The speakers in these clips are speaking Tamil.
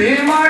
Be my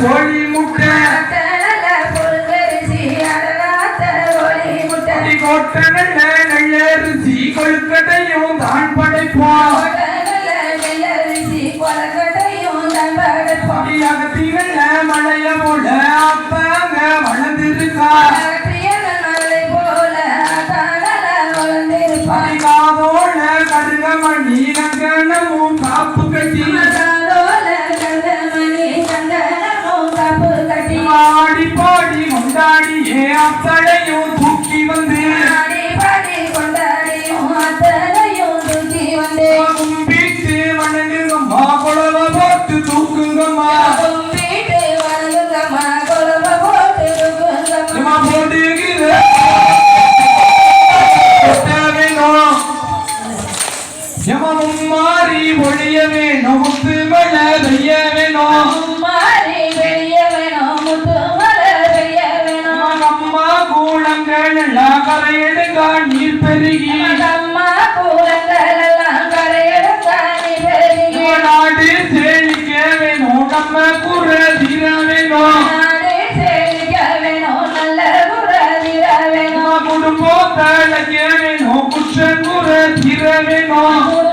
கோழி முட்டை. கொழுக்கட்டையும் தான் படைப்போம். மாறி ஒழிய வேணும் முத்து மல பெய்ய வேணும் மாறி பெய்ய வேணும் முத்து மல பெய்ய வேணும் அம்மா கூடங்கள் எல்லாம் கரையெடுக்க நீர் பெருகி. அம்மா கூடங்கள் எல்லாம் கரையெடுக்க நீர் பெருகி. நாடு செழிக்க வேணும் நம்ம குற தீர வேணும் குடும்பத்தாளக்கே வேணும் குற்றம் குற தீர வேணும்